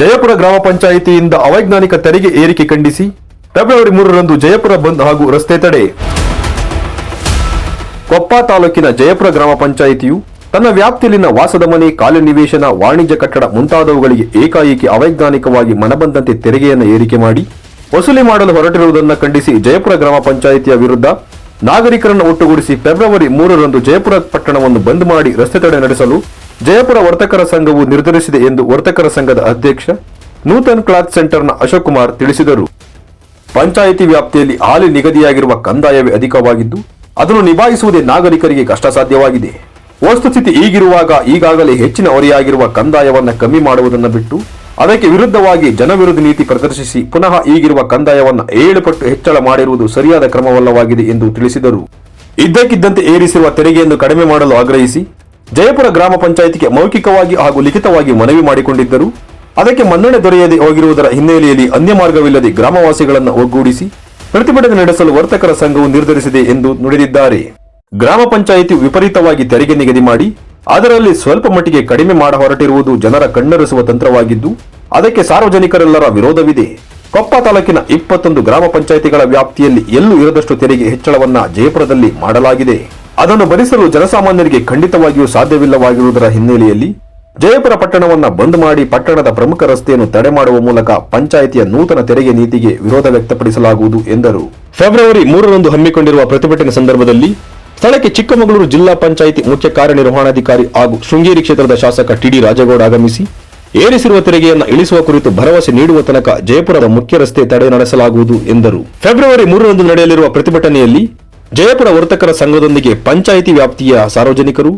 ಜಯಪುರ ಗ್ರಾಮ ಪಂಚಾಯಿತಿಯಿಂದ ಅವೈಜ್ಞಾನಿಕ ತೆರಿಗೆ ಏರಿಕೆ ಖಂಡಿಸಿ, ಫೆಬ್ರವರಿ ಮೂರರಂದು ಜಯಪುರ ಬಂದ್ ಹಾಗೂ ರಸ್ತೆ ತಡೆ. ಕೊಪ್ಪ ತಾಲೂಕಿನ ಜಯಪುರ ಗ್ರಾಮ ಪಂಚಾಯಿತಿಯು ತನ್ನ ವ್ಯಾಪ್ತಿಯಲ್ಲಿನ ವಾಸದ ಮನೆ ಕಾಲ ನಿವೇಶನ, ವಾಣಿಜ್ಯ ಕಟ್ಟಡ ಮುಂತಾದವುಗಳಿಗೆ ಏಕಾಏಕಿ ಅವೈಜ್ಞಾನಿಕವಾಗಿ ಮನಬಂದಂತೆ ತೆರಿಗೆಯನ್ನು ಏರಿಕೆ ಮಾಡಿ, ವಸೂಲಿ ಮಾಡಲು ಹೊರಟಿರುವುದನ್ನು ಖಂಡಿಸಿ ಜಯಪುರ ಗ್ರಾಮ ಪಂಚಾಯಿತಿಯ ವಿರುದ್ಧ ನಾಗರಿಕರನ್ನು ಒಟ್ಟುಗೂಡಿಸಿ ಫೆಬ್ರವರಿ ಮೂರರಂದು ಜಯಪುರ ಪಟ್ಟಣವನ್ನು ಬಂದ್ ಮಾಡಿ ರಸ್ತೆ ತಡೆ ನಡೆಸಲು ಜಯಪುರ ವರ್ತಕರ ಸಂಘವು ನಿರ್ಧರಿಸಿದೆ ಎಂದು ವರ್ತಕರ ಸಂಘದ ಅಧ್ಯಕ್ಷ ನೂತನ್ ಕ್ಲಾತ್ ಸೆಂಟರ್ನ ಅಶೋಕ್ ಕುಮಾರ್ ತಿಳಿಸಿದರು. ಪಂಚಾಯಿತಿ ವ್ಯಾಪ್ತಿಯಲ್ಲಿ ಹಾಲಿ ನಿಗದಿಯಾಗಿರುವ ಕಂದಾಯವೇ ಅಧಿಕವಾಗಿದ್ದು, ಅದನ್ನು ನಿಭಾಯಿಸುವುದೇ ನಾಗರಿಕರಿಗೆ ಕಷ್ಟ ಸಾಧ್ಯವಾಗಿದೆ ವಸ್ತುಸ್ಥಿತಿ ಈಗಿರುವಾಗ ಈಗಾಗಲೇ ಹೆಚ್ಚಿನ ಹೊರೆಯಾಗಿರುವ ಕಂದಾಯವನ್ನು ಕಮ್ಮಿ ಮಾಡುವುದನ್ನು ಬಿಟ್ಟು, ಅದಕ್ಕೆ ವಿರುದ್ಧವಾಗಿ ಜನವಿರೋಧಿ ನೀತಿ ಪ್ರದರ್ಶಿಸಿ ಪುನಃ ಈಗಿರುವ ಕಂದಾಯವನ್ನು ಏಳು ಪಟ್ಟು ಹೆಚ್ಚಳ ಮಾಡಿರುವುದು ಸರಿಯಾದ ಕ್ರಮವಲ್ಲವಾಗಿದೆ ಎಂದು ತಿಳಿಸಿದರು. ಇದ್ದಕ್ಕಿದ್ದಂತೆ ಏರಿಸಿರುವ ತೆರಿಗೆಯನ್ನು ಕಡಿಮೆ ಮಾಡಲು ಆಗ್ರಹಿಸಿ ಜಯಪುರ ಗ್ರಾಮ ಪಂಚಾಯಿತಿಗೆ ಮೌಖಿಕವಾಗಿ ಹಾಗೂ ಲಿಖಿತವಾಗಿ ಮನವಿ ಮಾಡಿಕೊಂಡಿದ್ದರು. ಅದಕ್ಕೆ ಮನ್ನಣೆ ದೊರೆಯದೆ ಹೋಗಿರುವುದರ ಹಿನ್ನೆಲೆಯಲ್ಲಿ ಅನ್ಯ ಮಾರ್ಗವಿಲ್ಲದೆ ಗ್ರಾಮವಾಸಿಗಳನ್ನು ಒಗ್ಗೂಡಿಸಿ ಪ್ರತಿಭಟನೆ ನಡೆಸಲು ವರ್ತಕರ ಸಂಘವು ನಿರ್ಧರಿಸಿದೆ ಎಂದು ನುಡಿದಿದ್ದಾರೆ. ಗ್ರಾಮ ಪಂಚಾಯಿತಿ ವಿಪರೀತವಾಗಿ ತೆರಿಗೆ ನಿಗದಿ ಮಾಡಿ, ಅದರಲ್ಲಿ ಸ್ವಲ್ಪ ಮಟ್ಟಿಗೆ ಕಡಿಮೆ ಮಾಡ ಹೊರಟಿರುವುದು ಜನರ ಕಣ್ಣರಿಸುವ ತಂತ್ರವಾಗಿದ್ದು, ಅದಕ್ಕೆ ಸಾರ್ವಜನಿಕರೆಲ್ಲರ ವಿರೋಧವಿದೆ. ಕೊಪ್ಪ ತಾಲೂಕಿನ ಇಪ್ಪತ್ತೊಂದು ಗ್ರಾಮ ಪಂಚಾಯಿತಿಗಳ ವ್ಯಾಪ್ತಿಯಲ್ಲಿ ಎಲ್ಲೂ ಇರದಷ್ಟು ತೆರಿಗೆ ಹೆಚ್ಚಳವನ್ನ ಜಯಪುರದಲ್ಲಿ ಮಾಡಲಾಗಿದೆ. ಅದನ್ನು ಭರಿಸಲು ಜನಸಾಮಾನ್ಯರಿಗೆ ಖಂಡಿತವಾಗಿಯೂ ಸಾಧ್ಯವಿಲ್ಲವಾಗಿರುವುದರ ಹಿನ್ನೆಲೆಯಲ್ಲಿ ಜಯಪುರ ಪಟ್ಟಣವನ್ನು ಬಂದ್ ಮಾಡಿ ಪಟ್ಟಣದ ಪ್ರಮುಖ ರಸ್ತೆಯನ್ನು ತಡೆ ಮಾಡುವ ಮೂಲಕ ಪಂಚಾಯಿತಿಯ ನೂತನ ತೆರಿಗೆ ನೀತಿಗೆ ವಿರೋಧ ವ್ಯಕ್ತಪಡಿಸಲಾಗುವುದು ಎಂದರು. ಫೆಬ್ರವರಿ ಮೂರರಂದು ಹಮ್ಮಿಕೊಂಡಿರುವ ಪ್ರತಿಭಟನೆ ಸಂದರ್ಭದಲ್ಲಿ ಸ್ಥಳಕ್ಕೆ ಚಿಕ್ಕಮಗಳೂರು ಜಿಲ್ಲಾ ಪಂಚಾಯಿತಿ ಮುಖ್ಯ ಕಾರ್ಯನಿರ್ವಹಣಾಧಿಕಾರಿ ಹಾಗೂ ಶೃಂಗೇರಿ ಕ್ಷೇತ್ರದ ಶಾಸಕ ಟಿಡಿ ರಾಜೇಗೌಡ ಆಗಮಿಸಿ ಏರಿಸಿರುವ ತೆರಿಗೆಯನ್ನು ಇಳಿಸುವ ಕುರಿತು ಭರವಸೆ ನೀಡುವ ತನಕ ಜಯಪುರದ ಮುಖ್ಯ ರಸ್ತೆ ತಡೆ ನಡೆಸಲಾಗುವುದು ಎಂದರು. ಫೆಬ್ರವರಿ ಮೂರರಂದು ನಡೆಯಲಿರುವ ಪ್ರತಿಭಟನೆಯಲ್ಲಿ ಜಯಪುರ ವರ್ತಕರ ಸಂಘದೊಂದಿಗೆ ಪಂಚಾಯಿತಿ ವ್ಯಾಪ್ತಿಯ ಸಾರ್ವಜನಿಕರು,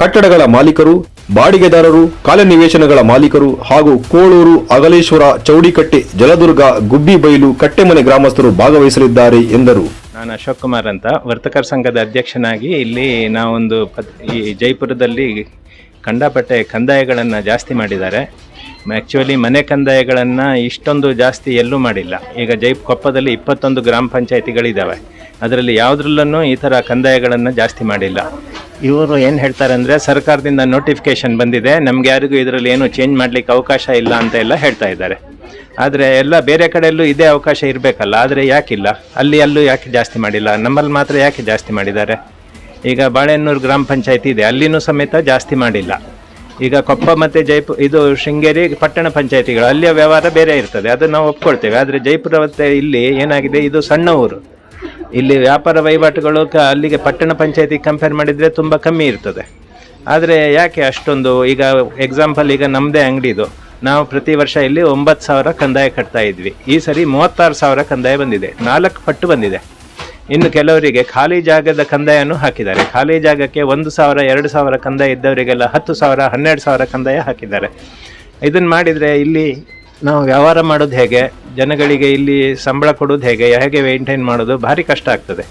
ಕಟ್ಟಡಗಳ ಮಾಲೀಕರು, ಬಾಡಿಗೆದಾರರು ಕಾಲನಿವೇಶನಗಳ ಮಾಲೀಕರು ಹಾಗೂ ಕೋಳೂರು ಅಗಲೇಶ್ವರ ಚೌಡಿಕಟ್ಟೆ, ಜಲದುರ್ಗ ಗುಬ್ಬಿಬೈಲು ಕಟ್ಟೆಮನೆ ಗ್ರಾಮಸ್ಥರು ಭಾಗವಹಿಸಲಿದ್ದಾರೆ ಎಂದರು. ನಾನು ಅಶೋಕ್ ಕುಮಾರ್ ಅಂತ. ವರ್ತಕರ ಸಂಘದ ಅಧ್ಯಕ್ಷನಾಗಿ ಇಲ್ಲಿ ನಾವೊಂದು ಪತ್, ಈ ಜೈಪುರದಲ್ಲಿ ಕಂಡಪಟ್ಟೆ ಕಂದಾಯಗಳನ್ನು ಜಾಸ್ತಿ ಮಾಡಿದ್ದಾರೆ. ಆ್ಯಕ್ಚುಲಿ ಮನೆ ಕಂದಾಯಗಳನ್ನು ಇಷ್ಟೊಂದು ಜಾಸ್ತಿ ಎಲ್ಲೂ ಮಾಡಿಲ್ಲ. ಈಗ ಜೈ ಕೊಪ್ಪದಲ್ಲಿ ಇಪ್ಪತ್ತೊಂದು ಗ್ರಾಮ ಪಂಚಾಯತಿಗಳಿದ್ದಾವೆ ಅದರಲ್ಲಿ ಯಾವುದ್ರಲ್ಲೂ ಈ ಥರ ಕಂದಾಯಗಳನ್ನು ಜಾಸ್ತಿ ಮಾಡಿಲ್ಲ. ಇವರು ಏನು ಹೇಳ್ತಾರೆ ಅಂದರೆ ಸರ್ಕಾರದಿಂದ ನೋಟಿಫಿಕೇಶನ್ ಬಂದಿದೆ, ನಮ್ಗೆ ಯಾರಿಗೂ ಇದರಲ್ಲಿ ಏನು ಚೇಂಜ್ ಮಾಡಲಿಕ್ಕೆ ಅವಕಾಶ ಇಲ್ಲ ಅಂತ ಎಲ್ಲ ಹೇಳ್ತಾ ಇದ್ದಾರೆ. ಆದರೆ ಎಲ್ಲ ಬೇರೆ ಕಡೆಯಲ್ಲೂ ಇದೇ ಅವಕಾಶ ಇರಬೇಕಲ್ಲ, ಆದರೆ ಯಾಕಿಲ್ಲ? ಅಲ್ಲಿ ಅಲ್ಲೂ ಯಾಕೆ ಜಾಸ್ತಿ ಮಾಡಿಲ್ಲ? ನಮ್ಮಲ್ಲಿ ಮಾತ್ರ ಯಾಕೆ ಜಾಸ್ತಿ ಮಾಡಿದ್ದಾರೆ? ಈಗ ಬಾಳೆಹನ್ನೂರು ಗ್ರಾಮ ಪಂಚಾಯತಿ ಇದೆ, ಅಲ್ಲಿನೂ ಸಮೇತ ಜಾಸ್ತಿ ಮಾಡಿಲ್ಲ. ಈಗ ಕೊಪ್ಪ ಮತ್ತು ಜೈಪು, ಇದು ಶೃಂಗೇರಿ ಪಟ್ಟಣ ಪಂಚಾಯತಿಗಳು, ಅಲ್ಲಿಯ ವ್ಯವಹಾರ ಬೇರೆ ಇರ್ತದೆ, ಅದನ್ನು ನಾವು ಒಪ್ಕೊಳ್ತೇವೆ. ಆದರೆ ಜೈಪುರ ಮತ್ತು ಇಲ್ಲಿ ಏನಾಗಿದೆ, ಇದು ಸಣ್ಣ ಊರು. ಇಲ್ಲಿ ವ್ಯಾಪಾರ ವಹಿವಾಟುಗಳು ಕ ಅಲ್ಲಿಗೆ ಪಟ್ಟಣ ಪಂಚಾಯತಿ ಕಂಪೇರ್ ಮಾಡಿದರೆ ತುಂಬ ಕಮ್ಮಿ ಇರ್ತದೆ. ಆದರೆ ಯಾಕೆ ಅಷ್ಟೊಂದು? ಈಗ ಎಕ್ಸಾಂಪಲ್ ಈಗ ನಮ್ಮದೇ ಅಂಗಡಿದು ನಾವು ಪ್ರತಿ ವರ್ಷ ಇಲ್ಲಿ ಒಂಬತ್ತು ಸಾವಿರ ಕಂದಾಯ ಕಟ್ತಾ ಇದ್ವಿ. ಈ ಸರಿ ಮೂವತ್ತಾರು ಸಾವಿರ ಕಂದಾಯ ಬಂದಿದೆ. ನಾಲ್ಕು ಪಟ್ಟು ಬಂದಿದೆ. ಇನ್ನು ಕೆಲವರಿಗೆ ಖಾಲಿ ಜಾಗದ ಕಂದಾಯನೂ ಹಾಕಿದ್ದಾರೆ. ಖಾಲಿ ಜಾಗಕ್ಕೆ ಒಂದು ಸಾವಿರ, ಎರಡು ಸಾವಿರ ಕಂದಾಯ ಇದ್ದವರಿಗೆಲ್ಲ ಹತ್ತು ಸಾವಿರ, ಹನ್ನೆರಡು ಸಾವಿರ ಕಂದಾಯ ಹಾಕಿದ್ದಾರೆ. ಇದನ್ನು ಮಾಡಿದರೆ ಇಲ್ಲಿ ನಾವು ವ್ಯವಹಾರ ಮಾಡೋದು ಹೇಗೆ? ಜನಗಳಿಗೆ ಇಲ್ಲಿ ಸಂಬಳ ಕೊಡೋದು ಹೇಗೆ? ಹೇಗೆ ಮೇಂಟೈನ್ ಮಾಡೋದು? ಭಾರಿ ಕಷ್ಟ ಆಗ್ತದೆ.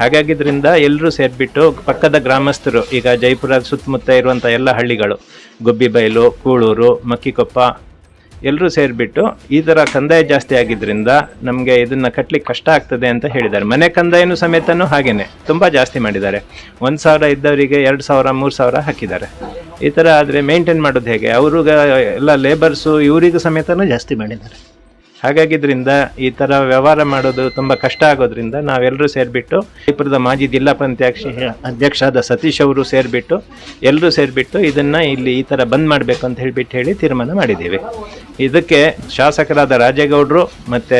ಹಾಗಾಗಿದ್ದರಿಂದ ಎಲ್ಲರೂ ಸೇರಿಬಿಟ್ಟು ಪಕ್ಕದ ಗ್ರಾಮಸ್ಥರು, ಈಗ ಜೈಪುರ ಸುತ್ತಮುತ್ತ ಇರುವಂಥ ಎಲ್ಲ ಹಳ್ಳಿಗಳು ಗುಬ್ಬಿಬೈಲು ಕೂಳೂರು, ಮಕ್ಕಿಕೊಪ್ಪ ಎಲ್ಲರೂ ಸೇರಿಬಿಟ್ಟು ಈ ಥರ ಕಂದಾಯ ಜಾಸ್ತಿ ಆಗಿದ್ದರಿಂದ ನಮಗೆ ಇದನ್ನು ಕಟ್ಟಲಿಕ್ಕೆ ಕಷ್ಟ ಆಗ್ತದೆ ಅಂತ ಹೇಳಿದ್ದಾರೆ. ಮನೆ ಕಂದಾಯನೂ ಸಮೇತನೂ ಹಾಗೇನೆ. ತುಂಬ ಜಾಸ್ತಿ ಮಾಡಿದ್ದಾರೆ. ಒಂದು ಸಾವಿರ ಇದ್ದವರಿಗೆ ಎರಡು ಸಾವಿರ, ಮೂರು ಸಾವಿರ ಹಾಕಿದ್ದಾರೆ. ಈ ಥರ ಆದರೆ ಮೇಂಟೈನ್ ಮಾಡೋದು ಹೇಗೆ? ಅವ್ರಿಗ ಎಲ್ಲ ಲೇಬರ್ಸು ಇವರಿಗೂ ಸಮೇತನೂ ಜಾಸ್ತಿ ಮಾಡಿದ್ದಾರೆ. ಹಾಗಾಗಿದ್ದರಿಂದ ಈ ಥರ ವ್ಯವಹಾರ ಮಾಡೋದು ತುಂಬ ಕಷ್ಟ ಆಗೋದ್ರಿಂದ ನಾವೆಲ್ಲರೂ ಸೇರಿಬಿಟ್ಟು ಜೈಪುರದ ಮಾಜಿ ಜಿಲ್ಲಾ ಪಂಚಾಯತ್ ಅಧ್ಯಕ್ಷರಾದ ಸತೀಶ್ ಅವರು ಸೇರಿಬಿಟ್ಟು ಎಲ್ಲರೂ ಸೇರಿಬಿಟ್ಟು ಇದನ್ನು ಇಲ್ಲಿ ಈ ಥರ ಬಂದ್ ಮಾಡಬೇಕು ಅಂತ ಹೇಳಿಬಿಟ್ಟು ಹೇಳಿ ತೀರ್ಮಾನ ಮಾಡಿದ್ದೀವಿ. ಇದಕ್ಕೆ ಶಾಸಕರಾದ ರಾಜೇಗೌಡರು ಮತ್ತು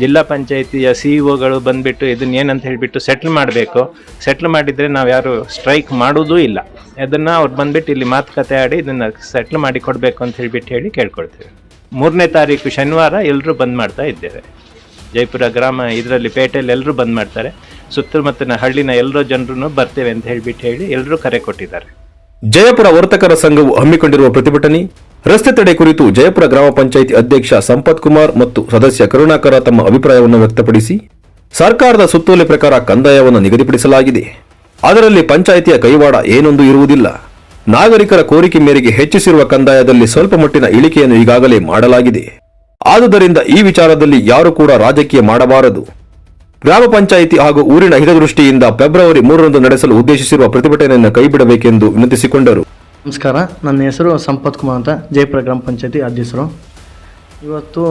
ಜಿಲ್ಲಾ ಪಂಚಾಯಿತಿಯ ಸಿ ಬಂದ್ಬಿಟ್ಟು ಬಂದುಬಿಟ್ಟು ಇದನ್ನ ಏನಂತ ಹೇಳಿಬಿಟ್ಟು ಸೆಟ್ಲ್ ಮಾಡಬೇಕು. ಸೆಟ್ಲ್ ಮಾಡಿದರೆ ನಾವು ಯಾರು ಸ್ಟ್ರೈಕ್ ಮಾಡೋದೂ ಇಲ್ಲ. ಅದನ್ನು ಅವ್ರು ಬಂದುಬಿಟ್ಟು ಇಲ್ಲಿ ಮಾತುಕತೆ ಆಡಿ ಇದನ್ನು ಸೆಟ್ಲ್ ಮಾಡಿ ಕೊಡಬೇಕು ಅಂತ ಹೇಳಿಬಿಟ್ಟು ಹೇಳಿ ಕೇಳ್ಕೊಳ್ತೀವಿ. ಮೂರನೇ ತಾರೀಕು ಶನಿವಾರ ಎಲ್ಲರೂ ಬಂದ್ ಮಾಡ್ತಾ ಇದ್ದೇವೆ. ಜೈಪುರ ಗ್ರಾಮ ಇದರಲ್ಲಿ ಪೇಟೆಯಲ್ಲಿ ಎಲ್ಲರೂ ಬಂದ್ ಮಾಡ್ತಾರೆ. ಸುತ್ತಮುತ್ತಲಿನ ಹಳ್ಳಿನ ಎಲ್ಲರೂ ಜನರು ಬರ್ತೇವೆ ಅಂತ ಹೇಳಿಬಿಟ್ಟು ಹೇಳಿ ಎಲ್ಲರೂ ಕರೆ ಕೊಟ್ಟಿದ್ದಾರೆ. ಜಯಪುರ ವರ್ತಕರ ಸಂಘವು ಹಮ್ಮಿಕೊಂಡಿರುವ ಪ್ರತಿಭಟನೆ ರಸ್ತೆ ತಡೆ ಕುರಿತು ಜಯಪುರ ಗ್ರಾಮ ಪಂಚಾಯಿತಿ ಅಧ್ಯಕ್ಷ ಸಂಪತ್ ಕುಮಾರ್ ಮತ್ತು ಸದಸ್ಯ ಕರುಣಾಕರ ತಮ್ಮ ಅಭಿಪ್ರಾಯವನ್ನು ವ್ಯಕ್ತಪಡಿಸಿ, ಸರ್ಕಾರದ ಸುತ್ತೋಲೆ ಪ್ರಕಾರ ಕಂದಾಯವನ್ನು ನಿಗದಿಪಡಿಸಲಾಗಿದೆ. ಅದರಲ್ಲಿ ಪಂಚಾಯಿತಿಯ ಕೈವಾಡ ಏನೊಂದು ಇರುವುದಿಲ್ಲ. ನಾಗರಿಕರ ಕೋರಿಕೆ ಮೇರೆಗೆ ಹೆಚ್ಚಿಸಿರುವ ಕಂದಾಯದಲ್ಲಿ ಸ್ವಲ್ಪ ಮಟ್ಟಿನ ಇಳಿಕೆಯನ್ನು ಈಗಾಗಲೇ ಮಾಡಲಾಗಿದೆ. ಆದುದರಿಂದ ಈ ವಿಚಾರದಲ್ಲಿ ಯಾರು ಕೂಡ ರಾಜಕೀಯ ಮಾಡಬಾರದು. ಗ್ರಾಮ ಪಂಚಾಯಿತಿ ಹಾಗೂ ಊರಿನ ಹಿತದೃಷ್ಟಿಯಿಂದ ಫೆಬ್ರವರಿ ಮೂರರಂದು ನಡೆಸಲು ಉದ್ದೇಶಿಸಿರುವ ಪ್ರತಿಭಟನೆಯನ್ನು ಕೈಬಿಡಬೇಕೆಂದು ವಿನಂತಿಸಿಕೊಂಡರು. ನಮಸ್ಕಾರ. ನನ್ನ ಹೆಸರು ಸಂಪತ್ ಕುಮಾರ್ ಅಂತ. ಜಯಪುರ ಗ್ರಾಮ ಪಂಚಾಯತಿ ಅಧ್ಯಕ್ಷರು. ಇವತ್ತು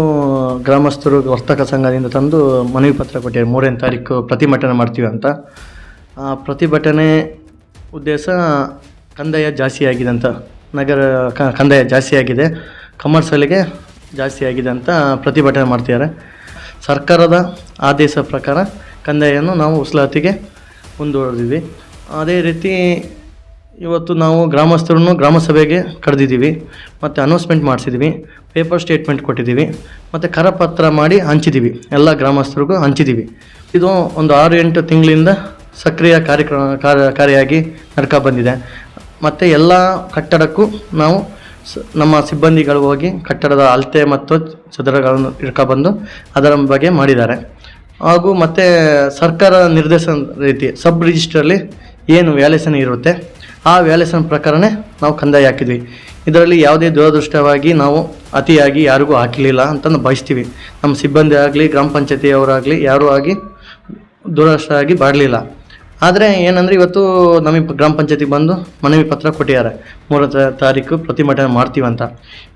ಗ್ರಾಮಸ್ಥರು ವರ್ತಕ ಸಂಘದಿಂದ ತಂದು ಮನವಿ ಪತ್ರ ಕೊಟ್ಟಿದ್ದಾರೆ. ಮೂರನೇ ತಾರೀಕು ಪ್ರತಿಭಟನೆ ಮಾಡ್ತೀವಿ ಅಂತ. ಪ್ರತಿಭಟನೆ ಉದ್ದೇಶ ಕಂದಾಯ ಜಾಸ್ತಿ ಆಗಿದೆ ಅಂತ. ನಗರ ಕಂದಾಯ ಜಾಸ್ತಿ ಆಗಿದೆ. ಕಮರ್ಷಿಯಲ್ಗೆ ಜಾಸ್ತಿ ಆಗಿದೆ ಅಂತ ಪ್ರತಿಭಟನೆ ಮಾಡ್ತಿದ್ದಾರೆ. ಸರ್ಕಾರದ ಆದೇಶ ಪ್ರಕಾರ ಕಂದಾಯವನ್ನು ನಾವು ಉಸ್ಲಾತಿಗೆ ಮುಂದುವರೆದಿದ್ವಿ ಅದೇ ರೀತಿ ಇವತ್ತು ನಾವು ಗ್ರಾಮಸ್ಥರನ್ನು ಗ್ರಾಮ ಸಭೆಗೆ ಕರೆದಿದ್ದೀವಿ, ಮತ್ತು ಅನೌನ್ಸ್ಮೆಂಟ್ ಮಾಡಿಸಿದ್ದೀವಿ ಪೇಪರ್ ಸ್ಟೇಟ್ಮೆಂಟ್ ಕೊಟ್ಟಿದ್ದೀವಿ, ಮತ್ತು ಕರಪತ್ರ ಮಾಡಿ ಹಂಚಿದ್ದೀವಿ, ಎಲ್ಲ ಗ್ರಾಮಸ್ಥರಿಗೂ ಹಂಚಿದ್ದೀವಿ. ಇದು ಒಂದು ಆರು ಎಂಟು ತಿಂಗಳಿಂದ ಸಕ್ರಿಯ ಕಾರ್ಯಕ್ರಮ, ಕಾರ್ಯ ನಡ್ಕ ಬಂದಿದೆ. ಮತ್ತು ಎಲ್ಲ ಕಟ್ಟಡಕ್ಕೂ ನಾವು ನಮ್ಮ ಸಿಬ್ಬಂದಿಗಳು ಹೋಗಿ ಕಟ್ಟಡದ ಅಳತೆ ಮತ್ತು ಚದರಗಳನ್ನು ಇಟ್ಕೊಬಂದು ಅದರ ಬಗ್ಗೆ ಮಾಡಿದ್ದಾರೆ. ಹಾಗೂ ಮತ್ತು ಸರ್ಕಾರ ನಿರ್ದೇಶನ ರೀತಿ ಸಬ್ ರಿಜಿಸ್ಟ್ರಲ್ಲಿ ಏನು ವ್ಯಾಲ್ಯೂಷನ್ ಇರುತ್ತೆ ಆ ವ್ಯಾಲ್ಯೂಷನ್ ಪ್ರಕಾರನೇ ನಾವು ಕಂದಾಯ ಹಾಕಿದ್ವಿ. ಇದರಲ್ಲಿ ಯಾವುದೇ ದುರದೃಷ್ಟವಾಗಿ ನಾವು ಅತಿಯಾಗಿ ಯಾರಿಗೂ ಹಾಕಲಿಲ್ಲ ಅಂತಂದು ಬಯಸ್ತೀವಿ ನಮ್ಮ ಸಿಬ್ಬಂದಿ ಆಗಲಿ, ಗ್ರಾಮ ಪಂಚಾಯತಿಯವರಾಗಲಿ ಯಾರೂ ಆಗಿ ದುರದೃಷ್ಟ ಆಗಿ ಬಾಡಲಿಲ್ಲ ಆದರೆ ಏನಂದರೆ ಇವತ್ತು ನಮಗೆ ಗ್ರಾಮ ಪಂಚಾಯತಿಗೆ ಬಂದು ಮನವಿ ಪತ್ರ ಕೊಟ್ಟಿದ್ದಾರೆ. ಮೂರನೇ ತಾರೀಕು ಪ್ರತಿಭಟನೆ ಮಾಡ್ತೀವಿ ಅಂತ.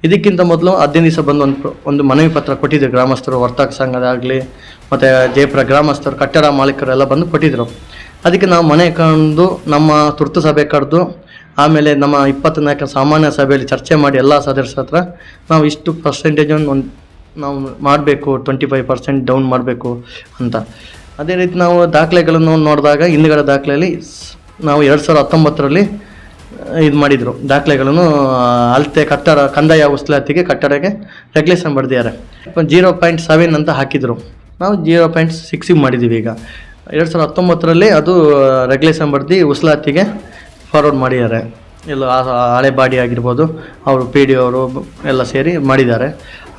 ಇದಕ್ಕಿಂತ ಮೊದಲು ಹದಿನೈದು ದಿವಸ ಬಂದು ಒಂದು ಒಂದು ಮನವಿ ಪತ್ರ ಕೊಟ್ಟಿದ್ದರು ಗ್ರಾಮಸ್ಥರು, ವರ್ತಕ ಸಂಘದಾಗಲಿ ಮತ್ತು ಜಯಪುರ ಗ್ರಾಮಸ್ಥರು, ಕಟ್ಟಡ ಮಾಲೀಕರು ಎಲ್ಲ ಬಂದು ಕೊಟ್ಟಿದ್ದರು ಅದಕ್ಕೆ ನಾವು ಮನೆ ಕಂಡು ನಮ್ಮ ತುರ್ತು ಸಭೆ ಕರೆದು, ಆಮೇಲೆ ನಮ್ಮ ಇಪ್ಪತ್ತನಾಲ್ಕು ಸಾಮಾನ್ಯ ಸಭೆಯಲ್ಲಿ ಚರ್ಚೆ ಮಾಡಿ ಎಲ್ಲ ಸದಸ್ಯರ ಹತ್ರ ನಾವು ಇಷ್ಟು ಪರ್ಸೆಂಟೇಜನ್ನು ಒಂದು, ನಾವು ಮಾಡಬೇಕು ಟ್ವೆಂಟಿ ಫೈವ್ ಪರ್ಸೆಂಟ್ ಡೌನ್ ಮಾಡಬೇಕು ಅಂತ. ಅದೇ ರೀತಿ ನಾವು ದಾಖಲೆಗಳನ್ನು ನೋಡಿದಾಗ, ಹಿಂದುಗಡೆ ದಾಖಲೆಯಲ್ಲಿ ನಾವು ಎರಡು ಸಾವಿರದ ಹತ್ತೊಂಬತ್ತರಲ್ಲಿ ಇದು ಮಾಡಿದರು. ದಾಖಲೆಗಳನ್ನು ಅಳತೆ ಕಟ್ಟಡ, ಕಂದಾಯ ಉಸ್ಲಾತಿಗೆ ಕಟ್ಟಡಕ್ಕೆ ರೆಗ್ಯುಲೇಷನ್ ಬರೆದಿದ್ದಾರೆ. ಜೀರೋ ಪಾಯಿಂಟ್ ಸೆವೆನ್ ಅಂತ ಹಾಕಿದರು. ನಾವು ಜೀರೋ ಪಾಯಿಂಟ್ ಸಿಕ್ಸಿಗೆ ಮಾಡಿದ್ದೀವಿ ಈಗ. ಎರಡು ಸಾವಿರದ ಹತ್ತೊಂಬತ್ತರಲ್ಲಿ ಅದು ರೆಗ್ಯುಲೇಷನ್ ಬರೆದು ಉಸ್ಲಾತಿಗೆ ಫಾರ್ವರ್ಡ್ ಮಾಡಿದ್ದಾರೆ. ಎಲ್ಲ ಹಳೆ ಬಾಡಿ ಆಗಿರ್ಬೋದು, ಅವರು ಪಿ ಡಿ ಅವರು ಎಲ್ಲ ಸೇರಿ ಮಾಡಿದ್ದಾರೆ.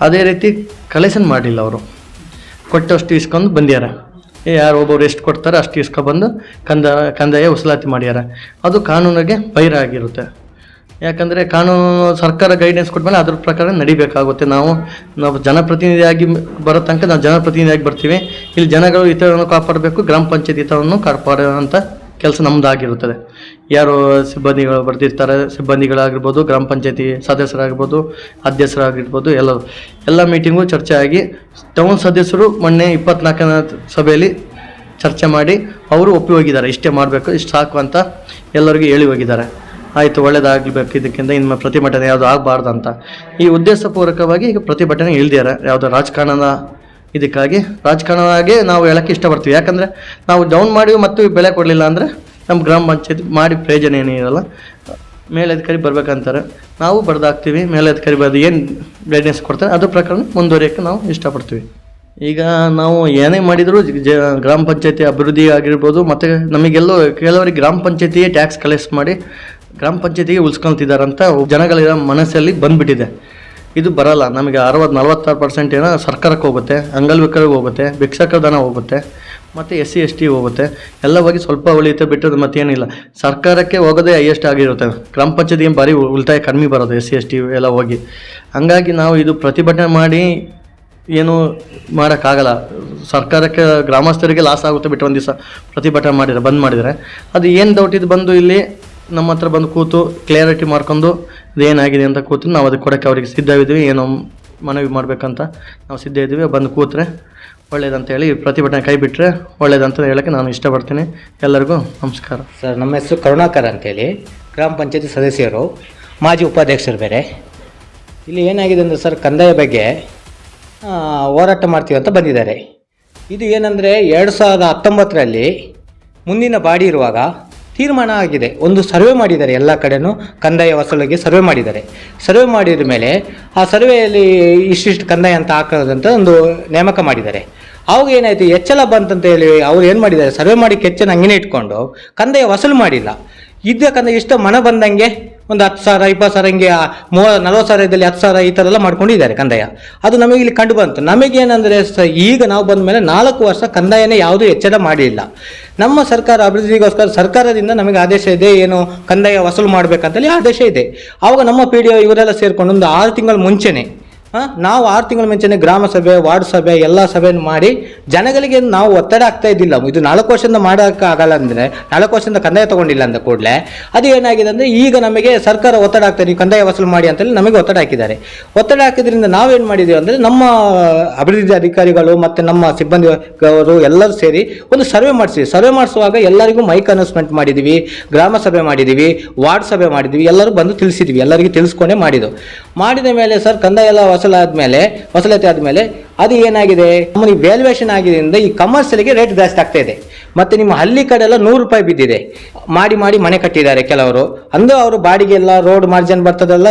ಅದೇ ರೀತಿ ಕಲೆಕ್ಷನ್ ಮಾಡಿಲ್ಲ ಅವರು. ಕೊಟ್ಟಷ್ಟು ಇಸ್ಕೊಂಡು ಬಂದಿದ್ದಾರೆ. ಯಾರು ಒಬ್ಬೊಬ್ರು ಎಷ್ಟು ಕೊಡ್ತಾರೆ ಅಷ್ಟು ಇಸ್ಕೊಬಂದು ಕಂದ ಕಂದಾಯ ವಸೂಲಾತಿ ಮಾಡ್ಯಾರ ಅದು ಕಾನೂನಿಗೆ ಬೈರ ಆಗಿರುತ್ತೆ ಯಾಕಂದರೆ ಕಾನೂನು ಸರ್ಕಾರ ಗೈಡೆನ್ಸ್ ಕೊಟ್ಮೇಲೆ ಅದ್ರ ಪ್ರಕಾರ ನಡಿಬೇಕಾಗುತ್ತೆ. ನಾವು ನಾವು ಜನಪ್ರತಿನಿಧಿಯಾಗಿ ಬರೋ ತನಕ ನಾವು ಜನಪ್ರತಿನಿಧಿಯಾಗಿ ಬರ್ತೀವಿ. ಇಲ್ಲಿ ಜನಗಳು ಹಿತವನ್ನು ಕಾಪಾಡಬೇಕು, ಗ್ರಾಮ ಪಂಚಾಯತ್ ಹಿತವನ್ನು ಕಾಪಾಡುವಂಥ ಕೆಲಸ ನಮ್ಮದಾಗಿರುತ್ತದೆ ಯಾರು ಸಿಬ್ಬಂದಿಗಳು ಬರ್ತಿರ್ತಾರೆ ಸಿಬ್ಬಂದಿಗಳಾಗಿರ್ಬೋದು, ಗ್ರಾಮ ಪಂಚಾಯತಿ ಸದಸ್ಯರಾಗಿರ್ಬೋದು, ಅಧ್ಯಕ್ಷರಾಗಿರ್ಬೋದು, ಎಲ್ಲ ಎಲ್ಲ ಮೀಟಿಂಗು ಚರ್ಚೆ ಆಗಿ ಟೌನ್ ಸದಸ್ಯರು ಮೊನ್ನೆ ಇಪ್ಪತ್ನಾಲ್ಕನೇ ಸಭೆಯಲ್ಲಿ ಚರ್ಚೆ ಮಾಡಿ ಅವರು ಒಪ್ಪಿ ಹೋಗಿದ್ದಾರೆ ಇಷ್ಟೇ ಮಾಡಬೇಕು, ಇಷ್ಟು ಸಾಕು ಅಂತ ಎಲ್ಲರಿಗೂ ಹೇಳಿ ಹೋಗಿದ್ದಾರೆ. ಆಯಿತು, ಒಳ್ಳೇದಾಗಬೇಕು. ಇದಕ್ಕಿಂತ ಇನ್ನು ಪ್ರತಿಭಟನೆ ಯಾವುದು ಆಗಬಾರ್ದು ಅಂತ. ಈ ಉದ್ದೇಶಪೂರ್ವಕವಾಗಿ ಈಗ ಪ್ರತಿಭಟನೆ ಇಳ್ದಿದ್ದಾರೆ ಯಾವುದೋ ರಾಜಕಾರಣದ ಇದಕ್ಕಾಗಿ ರಾಜಕಾರಣವಾಗಿ ನಾವು ಹೇಳಕ್ಕೆ ಇಷ್ಟಪಡ್ತೀವಿ. ಯಾಕಂದರೆ ನಾವು ಡೌನ್ ಮಾಡಿ ಮತ್ತು ಬೆಲೆ ಕೊಡಲಿಲ್ಲ ಅಂದರೆ ನಮ್ಮ ಗ್ರಾಮ ಪಂಚಾಯತ್ ಮಾಡಿ ಪ್ರಯೋಜನ ಏನಿರಲ್ಲ ಮೇಲೆ ಮೇಲಧಿಕಾರಿ ಬರ್ಬೇಕಂತಾರೆ. ನಾವು ಬರ್ದಾಕ್ತೀವಿ ಮೇಲಧಿಕಾರಿ ಬರ್ದು ಏನು ಗೈಡೆನ್ಸ್ ಕೊಡ್ತಾರೆ, ಅದ್ರ ಪ್ರಕಾರ ಮುಂದುವರಿಯೋಕ್ಕೆ ನಾವು ಇಷ್ಟಪಡ್ತೀವಿ. ಈಗ ನಾವು ಏನೇ ಮಾಡಿದರೂ ಜ ಗ್ರಾಮ ಪಂಚಾಯತಿ ಅಭಿವೃದ್ಧಿ ಆಗಿರ್ಬೋದು, ಮತ್ತು ನಮಗೆಲ್ಲೋ, ಕೆಲವರಿಗೆ ಗ್ರಾಮ ಪಂಚಾಯತಿಯೇ ಟ್ಯಾಕ್ಸ್ ಕಲೆಕ್ಟ್ ಮಾಡಿ ಗ್ರಾಮ ಪಂಚಾಯತಿಗೆ ಅಂತ ಜನಗಳ ಮನಸ್ಸಲ್ಲಿ ಬಂದ್ಬಿಟ್ಟಿದೆ. ಇದು ಬರಲ್ಲ. ನಮಗೆ ಅರವತ್ತು ನಲ್ವತ್ತಾರು ಪರ್ಸೆಂಟ್ ಏನೋ ಸರ್ಕಾರಕ್ಕೆ ಹೋಗುತ್ತೆ, ಅಂಗಲ್ವಿಕರಿಗೆ ಹೋಗುತ್ತೆ ಭಿಕ್ಷಕ ದನ ಹೋಗುತ್ತೆ, ಮತ್ತು ಎಸ್ ಸಿ ಎಸ್ ಟಿ ಹೋಗುತ್ತೆ. ಎಲ್ಲ ಹೋಗಿ ಸ್ವಲ್ಪ ಉಳಿಯುತ್ತೆ ಬಿಟ್ಟರೆ ಮತ್ತೇನಿಲ್ಲ. ಸರ್ಕಾರಕ್ಕೆ ಹೋಗೋದೇ ಹೈಯೆಸ್ಟ್ ಆಗಿರುತ್ತೆ. ಗ್ರಾಮ ಪಂಚಾಯತಿಗೆ ಭಾರಿ ಉಳಿತಾಯ ಕಡಿಮೆ ಬರೋದು ಎಸ್ ಸಿ ಎಸ್ ಟಿ ಎಲ್ಲ ಹೋಗಿ. ಹಂಗಾಗಿ ನಾವು ಇದು ಪ್ರತಿಭಟನೆ ಮಾಡಿ ಏನು ಮಾಡೋಕ್ಕಾಗಲ್ಲ. ಸರ್ಕಾರಕ್ಕೆ, ಗ್ರಾಮಸ್ಥರಿಗೆ ಲಾಸ್ ಆಗುತ್ತೆ ಬಿಟ್ಟು ಒಂದು ದಿವಸ ಪ್ರತಿಭಟನೆ ಮಾಡಿದರೆ, ಬಂದ್ ಮಾಡಿದರೆ. ಅದು ಏನು ಡೌಟ್ ಇದು ಬಂದು ಇಲ್ಲಿ ನಮ್ಮ ಹತ್ರ ಬಂದು ಕೂತು ಕ್ಲಿಯರಿಟಿ ಮಾಡ್ಕೊಂಡು ಇದೇನಾಗಿದೆ ಅಂತ ಕೂತು ನಾವು ಅದಕ್ಕೆ ಕೊಡೋಕ್ಕೆ ಅವ್ರಿಗೆ ಸಿದ್ಧವಿದ್ದೀವಿ, ಏನೋ ಮನವಿ ಮಾಡಬೇಕಂತ ನಾವು ಸಿದ್ಧ ಇದ್ದೀವಿ, ಬಂದು ಕೂತ್ರೆ ಒಳ್ಳೇದಂತ ಹೇಳಿ ಪ್ರತಿಭಟನೆ ಕೈ ಬಿಟ್ಟರೆ ಒಳ್ಳೇದಂತ ಹೇಳೋಕ್ಕೆ ನಾನು ಇಷ್ಟಪಡ್ತೀನಿ. ಎಲ್ಲರಿಗೂ ನಮಸ್ಕಾರ. ಸರ್, ನಮ್ಮ ಹೆಸರು ಕರುಣಾಕರ್ ಅಂತೇಳಿ. ಗ್ರಾಮ ಪಂಚಾಯತಿ ಸದಸ್ಯರು, ಮಾಜಿ ಉಪಾಧ್ಯಕ್ಷರು ಬೇರೆ. ಇಲ್ಲಿ ಏನಾಗಿದೆ ಅಂದರೆ ಸರ್, ಕಂದಾಯ ಬಗ್ಗೆ ಹೋರಾಟ ಮಾಡ್ತೀವಿ ಅಂತ ಬಂದಿದ್ದಾರೆ. ಇದು ಏನಂದರೆ ಎರಡು ಸಾವಿರದ ಹತ್ತೊಂಬತ್ತರಲ್ಲಿ ಮುಂದಿನ ಬಾಡಿ ಇರುವಾಗ ತೀರ್ಮಾನ ಆಗಿದೆ. ಒಂದು ಸರ್ವೆ ಮಾಡಿದ್ದಾರೆ ಎಲ್ಲ ಕಡೆನೂ ಕಂದಾಯ ವಸೂಲಿಗೆ ಸರ್ವೆ ಮಾಡಿದ್ದಾರೆ. ಸರ್ವೆ ಮಾಡಿದ ಮೇಲೆ ಆ ಸರ್ವೆಯಲ್ಲಿ ಇಷ್ಟಿಷ್ಟು ಕಂದಾಯ ಅಂತ ಹಾಕೋದಂತ ಒಂದು ನೇಮಕ ಮಾಡಿದ್ದಾರೆ. ಅವಾಗ ಏನಾಯ್ತು ಹೆಚ್ಚಲ ಬಂತಂತ ಹೇಳಿ ಅವ್ರು ಏನು ಮಾಡಿದ್ದಾರೆ? ಸರ್ವೆ ಮಾಡಿ ಕೆಚ್ಚನ ಹಂಗೇನೆ ಇಟ್ಕೊಂಡು ಕಂದಾಯ ವಸೂಲು ಮಾಡಿಲ್ಲ. ಇದ್ದ ಕಂದಾಯ ಇಷ್ಟ ಮನ ಬಂದಂಗೆ ಒಂದು ಹತ್ತು ಸಾವಿರ, ಇಪ್ಪತ್ತು ಸಾವಿರ, ಹಿಂಗೆ ಮೂವ, ನಲ್ವತ್ತು ಸಾವಿರದಲ್ಲಿ ಹತ್ತು ಸಾವಿರ ಈ ಥರ ಎಲ್ಲ ಮಾಡ್ಕೊಂಡಿದ್ದಾರೆ ಕಂದಾಯ. ಅದು ನಮಗೆ ಇಲ್ಲಿ ಕಂಡು ಬಂತು. ನಮಗೇನಂದರೆ ಸ, ಈಗ ನಾವು ಬಂದ ಮೇಲೆ ನಾಲ್ಕು ವರ್ಷ ಕಂದಾಯನೇ ಯಾವುದೂ ಹೆಚ್ಚಳ ಮಾಡಿಲ್ಲ. ನಮ್ಮ ಸರ್ಕಾರ ಅಭಿವೃದ್ಧಿಗೋಸ್ಕರ ಸರ್ಕಾರದಿಂದ ನಮಗೆ ಆದೇಶ ಇದೆ, ಏನು ಕಂದಾಯ ವಸೂಲು ಮಾಡಬೇಕಂತೇಳಿ ಆದೇಶ ಇದೆ. ಆವಾಗ ನಮ್ಮ ಪಿ ಡಿ ಇವರೆಲ್ಲ ಸೇರಿಕೊಂಡು ಒಂದು ಆರು ತಿಂಗಳ ಮುಂಚೆನೆ ನಾವು ಆರು ತಿಂಗಳ ಮುಂಚೆನೆ ಗ್ರಾಮ ಸಭೆ, ವಾರ್ಡ್ ಸಭೆ, ಎಲ್ಲ ಸಭೆಯನ್ನು ಮಾಡಿ ಜನಗಳಿಗೆ ನಾವು ಒತ್ತಡ ಆಗ್ತಾ ಇದ್ದಿಲ್ಲ. ಇದು ನಾಲ್ಕು ವರ್ಷದಿಂದ ಮಾಡೋಕ್ಕಾಗಲ್ಲ ಅಂದರೆ ನಾಲ್ಕು ವರ್ಷದಿಂದ ಕಂದಾಯ ತಗೊಂಡಿಲ್ಲ ಅಂದ ಕೂಡಲೇ, ಅದು ಏನಾಗಿದೆ ಅಂದರೆ ಈಗ ನಮಗೆ ಸರ್ಕಾರ ಒತ್ತಡ ಆಗ್ತದೆ ನೀವು ಕಂದಾಯ ವಸೂಲು ಮಾಡಿ ಅಂತೇಳಿ ನಮಗೆ ಒತ್ತಡ ಹಾಕಿದ್ದಾರೆ. ಒತ್ತಡ ಹಾಕಿದ್ರಿಂದ ನಾವೇನು ಮಾಡಿದ್ದೀವಿ ಅಂದರೆ ನಮ್ಮ ಅಭಿವೃದ್ಧಿ ಅಧಿಕಾರಿಗಳು ಮತ್ತು ನಮ್ಮ ಸಿಬ್ಬಂದಿ ಅವರು ಎಲ್ಲರೂ ಸೇರಿ ಒಂದು ಸರ್ವೆ ಮಾಡಿಸಿ ಸರ್ವೆ ಮಾಡಿಸುವಾಗ ಎಲ್ಲರಿಗೂ ಮೈಕ್ ಅನೌನ್ಸ್ಮೆಂಟ್ ಮಾಡಿದ್ದೀವಿ ಗ್ರಾಮ ಸಭೆ ಮಾಡಿದ್ದೀವಿ ವಾರ್ಡ್ ಸಭೆ ಮಾಡಿದ್ದೀವಿ ಎಲ್ಲರೂ ಬಂದು ತಿಳಿಸಿದ್ವಿ, ಎಲ್ಲರಿಗೂ ತಿಳಿಸ್ಕೊಂಡೇ ಮಾಡಿದ್ದು. ಮಾಡಿದ ಮೇಲೆ ಸರ್, ಕಂದಾಯ ಎಲ್ಲ ವಸೂಲಾದ್ಮೇಲೆ ವಸೂಲಾತಿ ಆದಮೇಲೆ ಅದು ಏನಾಗಿದೆ? ನಮ್ಮ ವ್ಯಾಲ್ಯೂಯೇಷನ್ ಆಗಿದ್ದರಿಂದ ಈ ಕಮರ್ಷಿಯಲ್ಗೆ ರೇಟ್ ಜಾಸ್ತಿ ಆಗ್ತಾ ಇದೆ. ಮತ್ತು ನಿಮ್ಮ ಹಳ್ಳಿ ಕಡೆ ಎಲ್ಲ ನೂರು ರೂಪಾಯಿ ಬಿದ್ದಿದೆ. ಮಾಡಿ ಮಾಡಿ ಮನೆ ಕಟ್ಟಿದ್ದಾರೆ ಕೆಲವರು. ಅಂದು ಅವರು ಬಾಡಿಗೆ ಎಲ್ಲ ರೋಡ್ ಮಾರ್ಜಿನ್ ಬರ್ತದೆಲ್ಲ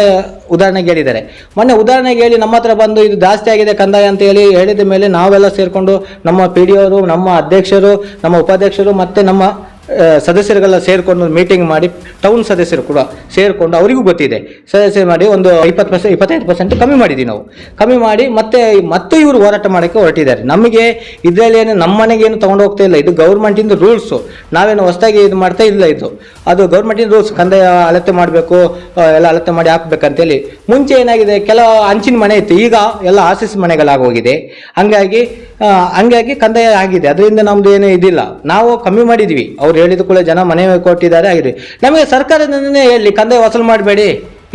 ಉದಾಹರಣೆಗೆ ಹೇಳಿದ್ದಾರೆ. ಮೊನ್ನೆ ಉದಾಹರಣೆಗೆ ಹೇಳಿ ನಮ್ಮ ಹತ್ರ ಬಂದು ಇದು ಜಾಸ್ತಿ ಆಗಿದೆ ಕಂದಾಯ ಅಂತ ಹೇಳಿ ಹೇಳಿದ ಮೇಲೆ ನಾವೆಲ್ಲ ಸೇರಿಕೊಂಡು ನಮ್ಮ ಪಿ ನಮ್ಮ ಅಧ್ಯಕ್ಷರು, ನಮ್ಮ ಉಪಾಧ್ಯಕ್ಷರು, ಮತ್ತು ನಮ್ಮ ಆ, ಸದಸ್ಯರುಗೆಲ್ಲ ಸೇರಿಕೊಂಡು ಮೀಟಿಂಗ್ ಮಾಡಿ ಟೌನ್ ಸದಸ್ಯರು ಕೂಡ ಸೇರಿಕೊಂಡು ಅವರಿಗೂ ಗೊತ್ತಿದೆ. ಸದಸ್ಯರು ಮಾಡಿ ಒಂದು ಇಪ್ಪತ್ತು ಪರ್ಸೆಂಟ್ ಇಪ್ಪತ್ತೈದು ಪರ್ಸೆಂಟ್ ಕಮ್ಮಿ ಮಾಡಿದ್ದೀವಿ ನಾವು. ಕಮ್ಮಿ ಮಾಡಿ ಮತ್ತೆ ಮತ್ತೆ ಇವರು ಹೋರಾಟ ಮಾಡೋಕ್ಕೆ ಹೊರಟಿದ್ದಾರೆ. ನಮಗೆ ಇದರಲ್ಲಿ ಏನು ನಮ್ಮ ಮನೆಗೇನು ತೊಗೊಂಡು ಹೋಗ್ತಾ ಇಲ್ಲ. ಇದು ಗೌರ್ಮೆಂಟಿಂದ ರೂಲ್ಸು. ನಾವೇನು ಹೊಸದಾಗಿ ಇದು ಮಾಡ್ತಾ ಇಲ್ಲ ಇದು. ಅದು ಗೌರ್ಮೆಂಟಿಂದ ರೂಲ್ಸ್ ಕಂದಾಯ ಅಳತೆ ಮಾಡಬೇಕು ಎಲ್ಲ ಅಳತೆ ಮಾಡಿ ಹಾಕ್ಬೇಕಂತೇಳಿ. ಮುಂಚೆ ಏನಾಗಿದೆ ಕೆಲವು ಹಂಚಿನ ಮನೆ ಇತ್ತು. ಈಗ ಎಲ್ಲ ಆರ್ಸಿಸ್ ಮನೆಗಳಾಗೋಗಿದೆ ಹಂಗಾಗಿ ಹಂಗಾಗಿ ಕಂದಾಯ ಆಗಿದೆ. ಅದರಿಂದ ನಮ್ದು ಏನು ಇದಿಲ್ಲ. ನಾವು ಕಮ್ಮಿ ಮಾಡಿದ್ವಿ ಅವ್ರು ಹೇಳಿದ ಕೂಡ ಜನ ಮನೆ ಕೊಟ್ಟಿದ್ದಾರೆ ಆಗಿರಿ ನಮಗೆ ಸರ್ಕಾರದಿಂದನೇ ಹೇಳಿ ಕಂದಾಯ ವಸೂಲು ಮಾಡಬೇಡಿ,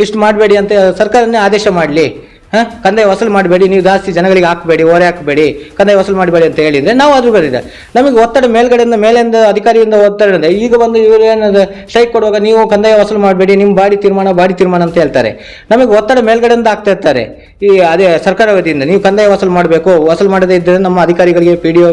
ಇಷ್ಟು ಮಾಡಬೇಡಿ ಅಂತ ಸರ್ಕಾರನೇ ಆದೇಶ ಮಾಡಲಿ. ಹಾಂ? ಕಂದಾಯ ವಸೂಲು ಮಾಡಬೇಡಿ, ನೀವು ಜಾಸ್ತಿ ಜನಗಳಿಗೆ ಹಾಕಬೇಡಿ, ಓರೆ ಹಾಕಬೇಡಿ ಕಂದಾಯ ವಸೂಲು ಮಾಡಬೇಡಿ ಅಂತ ಹೇಳಿದರೆ ನಾವು ಅದ್ರ ಬರೀದ ನಮಗೆ ಒತ್ತಡ ಮೇಲ್ಗಡೆಯಿಂದ, ಮೇಲಿಂದ, ಅಧಿಕಾರಿಯಿಂದ ಒತ್ತಡ ಇದೆ ಈಗ ಬಂದು ಇವರು ಏನದು ಸ್ಟ್ರೈಕ್ ಕೊಡುವಾಗ ನೀವು ಕಂದಾಯ ವಸೂಲು ಮಾಡಬೇಡಿ, ನಿಮ್ಮ ಬಾಡಿ ತೀರ್ಮಾನ ಬಾಡಿ ತೀರ್ಮಾನ ಅಂತ ಹೇಳ್ತಾರೆ. ನಮಗೆ ಒತ್ತಡ ಮೇಲ್ಗಡೆಯಿಂದ ಆಗ್ತಾ ಇರ್ತಾರೆ. ಈ ಅದೇ ಸರ್ಕಾರ ವತಿಯಿಂದ, ನೀವು ಕಂದಾಯ ವಸೂಲು ಮಾಡಬೇಕು, ವಸೂಲು ಮಾಡದೇ ಇದ್ದರೆ ನಮ್ಮ ಅಧಿಕಾರಿಗಳಿಗೆ ಪಿ ಡಿ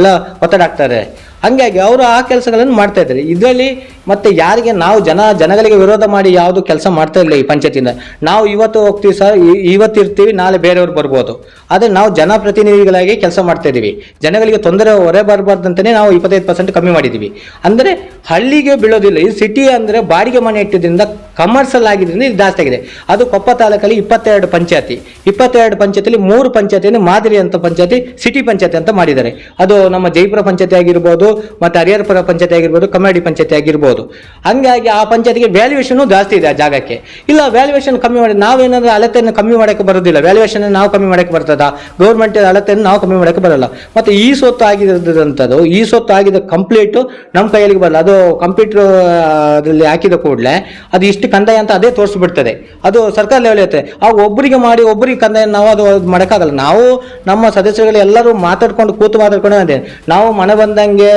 ಎಲ್ಲ ಒತ್ತಡ ಆಗ್ತಾರೆ ಹಂಗಾಗಿ ಅವರು ಆ ಕೆಲಸಗಳನ್ನು ಮಾಡ್ತಾ ಇದ್ದಾರೆ. ಇದರಲ್ಲಿ ಮತ್ತೆ ಯಾರಿಗೆ ನಾವು ಜನ, ಜನಗಳಿಗೆ ವಿರೋಧ ಮಾಡಿ ಯಾವುದು ಕೆಲಸ ಮಾಡ್ತಾ ಇಲ್ಲ ಈ ಪಂಚಾಯತಿಯಿಂದ. ನಾವು ಇವತ್ತು ಹೋಗ್ತೀವಿ ಸರ್ ಇವತ್ತು ಇರ್ತೀವಿ, ನಾಳೆ ಬೇರೆಯವ್ರು ಬರ್ಬೋದು. ಆದರೆ ನಾವು ಜನಪ್ರತಿನಿಧಿಗಳಾಗಿ ಕೆಲಸ ಮಾಡ್ತಾ ಇದ್ದೀವಿ. ಜನಗಳಿಗೆ ತೊಂದರೆ ಹೊರೆ ಬರಬಾರ್ದಂತಲೇ ನಾವು ಇಪ್ಪತ್ತೈದು ಪರ್ಸೆಂಟ್ ಕಮ್ಮಿ ಮಾಡಿದ್ದೀವಿ. ಅಂದರೆ ಹಳ್ಳಿಗೆ ಬೀಳೋದಿಲ್ಲ. ಈ ಸಿಟಿ ಅಂದರೆ ಬಾಡಿಗೆ ಮನೆ ಇಟ್ಟಿದ್ದರಿಂದ ಕಮರ್ಷಿಯಲ್ ಆಗಿದ್ದರಿಂದ ಇದು ಜಾಸ್ತಿ ಆಗಿದೆ. ಅದು ಕೊಪ್ಪ ತಾಲೂಕಲ್ಲಿ ಇಪ್ಪತ್ತೆರಡು ಪಂಚಾಯತಿ. ಇಪ್ಪತ್ತೆರಡು ಪಂಚಾಯತಿಲಿ ಮೂರು ಪಂಚಾಯತಿಯನ್ನು ಮಾದರಿ ಅಂತ ಪಂಚಾಯತಿ ಸಿಟಿ ಪಂಚಾಯತಿ ಅಂತ ಮಾಡಿದ್ದಾರೆ. ಅದು ನಮ್ಮ ಜೈಪುರ ಪಂಚಾಯತಿ ಆಗಿರ್ಬೋದು ಮತ್ತು ಹರಿಹರಪುರ ಪಂಚಾಯತಿ ಆಗಿರ್ಬೋದು, ಕಮ್ಮಡಿ ಪಂಚಾಯತಿ ಆಗಿರ್ಬೋದು. ಹಂಗಾಗಿ ಆ ಪಂಚಾಯತಿಗೆ ವ್ಯಾಲ್ಯೂಯೇಷನ್ ಜಾಸ್ತಿ ಇದೆ ಆ ಜಾಗಕ್ಕೆ. ಇಲ್ಲ ವ್ಯಾಲ್ಯೂಯೇಷನ್ ಕಮ್ಮಿ ಮಾಡಿ, ನಾವೇನಾದ್ರೂ ಅಳತೆಯನ್ನು ಕಮ್ಮಿ ಮಾಡೋಕ್ಕೆ ಬರೋದಿಲ್ಲ. ವ್ಯಾಲ್ಯೂಯೇಷನ್ ನಾವು ಕಮ್ಮಿ ಮಾಡೋಕ್ಕೆ ಬರ್ತದ? ಗೌರ್ಮೆಂಟ್ ಅಳತೆಯನ್ನು ನಾವು ಕಮ್ಮಿ ಮಾಡೋಕ್ಕೆ ಬರಲ್ಲ. ಮತ್ತು ಈ ಸೊತ್ತು ಆಗಿರೋದಂಥದ್ದು ಈ ಸೊತ್ತು ಆಗಿದ ಕಂಪ್ಲೀಟು ನಮ್ಮ ಕೈಯಲ್ಲಿ ಬರಲ್ಲ. ಅದು ಕಂಪ್ಯೂಟರ್ ಅದರಲ್ಲಿ ಹಾಕಿದ ಕೂಡಲೇ ಅದು ಇಷ್ಟು ಕಂದಾಯ ಅಂತ ಅದೇ ತೋರಿಸ್ಬಿಡ್ತದೆ. ಅದು ಸರ್ಕಾರ ಲೆವೆಲ್ ಇರುತ್ತೆ ಆ ಒಬ್ಬರಿಗೆ ಮಾಡಿ ಒಬ್ಬರಿಗೆ ಕಂದಾಯ ನಾವು ಅದು ಮಾಡೋಕ್ಕಾಗಲ್ಲ. ನಾವು ನಮ್ಮ ಸದಸ್ಯರುಗಳು ಎಲ್ಲರೂ ಮಾತಾಡ್ಕೊಂಡು ಕೂತು ಮಾತಾಡ್ಕೊಂಡು ನಾವು ಮನೆ ಬಂದಂಗೆ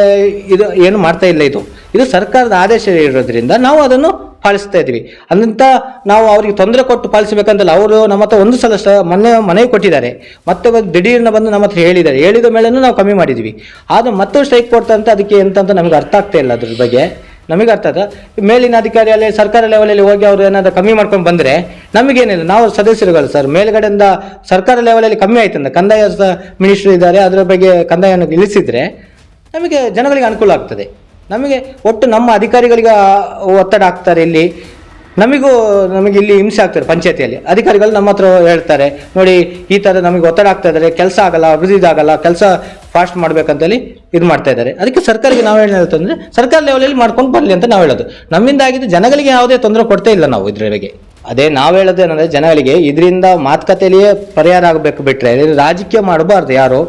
ಇದು ಏನು ಮಾಡ್ತಾ ಇಲ್ಲ ಇದು. ಇದು ಸರ್ಕಾರದ ಆದೇಶ ಇರೋದ್ರಿಂದ ನಾವು ಅದನ್ನು ಪಾಲಿಸ್ತಾ ಇದ್ವಿ ಅದಂತ ನಾವು ಅವ್ರಿಗೆ ತೊಂದರೆ ಕೊಟ್ಟು ಪಾಲಿಸಬೇಕಂತಲ್ಲ, ಅವರು ನಮ್ಮ ಹತ್ರ ಒಂದು ಸಲ ಮೊನ್ನೆ ಮನೆಗೆ ಕೊಟ್ಟಿದ್ದಾರೆ. ಮತ್ತೆ ದಿಢೀರ್ನ ಬಂದು ನಮ್ಮ ಹತ್ರ ಹೇಳಿದ್ದಾರೆ. ಹೇಳಿದ ಮೇಲೆನೂ ನಾವು ಕಮ್ಮಿ ಮಾಡಿದ್ವಿ ಆದ್ರೆ ಮತ್ತೆ ಸ್ಟ್ರೈಕ್ ಕೊಡ್ತಂತ ಅದಕ್ಕೆ ಎಂತಂತ ನಮಗೆ ಅರ್ಥ ಆಗ್ತಾ ಇಲ್ಲ ಅದ್ರ ಬಗ್ಗೆ. ನಮಗೆ ಅರ್ಥ ಆದ ಮೇಲಿನ ಅಧಿಕಾರಿಯಲ್ಲಿ, ಸರ್ಕಾರ ಲೆವೆಲಲ್ಲಿ ಹೋಗಿ ಅವರು ಏನಾದರೂ ಕಮ್ಮಿ ಮಾಡ್ಕೊಂಡು ಬಂದರೆ ನಮಗೇನಿಲ್ಲ. ನಾವು ಸದಸ್ಯರುಗಳು ಸರ್. ಮೇಲ್ಗಡೆಯಿಂದ ಸರ್ಕಾರ ಲೆವೆಲಲ್ಲಿ ಕಮ್ಮಿ ಆಯ್ತಂದ ಕಂದಾಯ ಮಿನಿಸ್ಟ್ರು ಇದ್ದಾರೆ. ಅದರ ಬಗ್ಗೆ ಕಂದಾಯವನ್ನು ಇಳಿಸಿದ್ರೆ ನಮಗೆ ಜನಗಳಿಗೆ ಅನುಕೂಲ ಆಗ್ತದೆ. ನಮಗೆ ಒಟ್ಟು ನಮ್ಮ ಅಧಿಕಾರಿಗಳಿಗೆ ಒತ್ತಡ ಆಗ್ತಾರೆ ಇಲ್ಲಿ. ನಮಗೂ, ನಮಗೆ ಇಲ್ಲಿ ಹಿಂಸೆ ಆಗ್ತಾರೆ ಪಂಚಾಯತಿಯಲ್ಲಿ. ಅಧಿಕಾರಿಗಳು ನಮ್ಮ ಹತ್ರ ಹೇಳ್ತಾರೆ, ನೋಡಿ ಈ ಥರ ನಮಗೆ ಒತ್ತಡ ಆಗ್ತಾ ಇದ್ದಾರೆ, ಕೆಲಸ ಆಗಲ್ಲ, ಅಭಿವೃದ್ಧಿ ಆಗಲ್ಲ, ಕೆಲಸ ಫಾಸ್ಟ್ ಮಾಡ್ಬೇಕಂತೇಳಿ ಇದು ಮಾಡ್ತಾ ಇದ್ದಾರೆ. ಅದಕ್ಕೆ ಸರ್ಕಾರಕ್ಕೆ ನಾವು ಏನು ಹೇಳ್ತಂದ್ರೆ ಸರ್ಕಾರ ಲೆವೆಲಲ್ಲಿ ಮಾಡ್ಕೊಂಡು ಬರಲಿ ಅಂತ ನಾವು ಹೇಳೋದು. ನಮ್ಮಿಂದ ಆಗಿದ್ದು ಜನಗಳಿಗೆ ಯಾವುದೇ ತೊಂದರೆ ಕೊಡ್ತಾ ಇಲ್ಲ ನಾವು ಇದ್ರ ಬಗ್ಗೆ ಅದೇ ನಾವು ಹೇಳೋದು ಏನಂದ್ರೆ ಜನಗಳಿಗೆ ಇದರಿಂದ ಮಾತುಕತೆಯಲ್ಲಿಯೇ ಪರಿಹಾರ ಆಗಬೇಕು ಇದು ರಾಜಕೀಯ ಮಾಡಬಾರ್ದು ಯಾರು.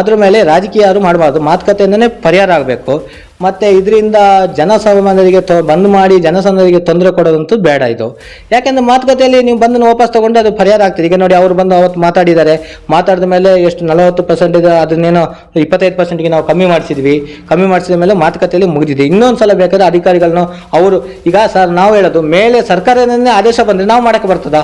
ಅದ್ರ ಮೇಲೆ ರಾಜಕೀಯ ಯಾರು ಮಾಡಬಾರ್ದು, ಮಾತುಕತೆಯಿಂದನೇ ಪರಿಹಾರ ಆಗಬೇಕು. ಮತ್ತೆ ಇದರಿಂದ ಜನಸಾಮಾನ್ಯರಿಗೆ ತೊ, ಬಂದ್ ಮಾಡಿ ಜನಸಾಮಾನ್ಯರಿಗೆ ತೊಂದರೆ ಕೊಡೋದಂತೂ ಬೇಡ ಇದು. ಯಾಕೆಂದ್ರೆ ಮಾತುಕತೆಯಲ್ಲಿ ನೀವು ಬಂದು ವಾಪಸ್ ತಗೊಂಡು ಅದು ಪರಿಹಾರ ಆಗ್ತದೆ. ಈಗ ನೋಡಿ ಅವರು ಬಂದು ಅವತ್ತು ಮಾತಾಡಿದ್ದಾರೆ. ಮಾತಾಡಿದ ಮೇಲೆ ಎಷ್ಟು ನಲವತ್ತು ಪರ್ಸೆಂಟ್ ಇದೆ, ಅದನ್ನೇನೋ ಇಪ್ಪತ್ತೈದು ಪರ್ಸೆಂಟ್ಗೆ ನಾವು ಕಮ್ಮಿ ಮಾಡಿಸಿದ್ವಿ. ಕಮ್ಮಿ ಮಾಡಿಸಿದ ಮೇಲೆ ಮಾತುಕತೆಯಲ್ಲಿ ಮುಗಿದಿದೆ. ಇನ್ನೊಂದು ಸಲ ಬೇಕಾದ್ರೆ ಅಧಿಕಾರಿಗಳನ್ನ ಅವರು, ಈಗ ಸರ್, ನಾವು ಹೇಳೋದು, ಮೇಲೆ ಸರ್ಕಾರದಿಂದ ಆದೇಶ ಬಂದರೆ ನಾವು ಮಾಡಕ್ಕೆ ಬರ್ತದಾ?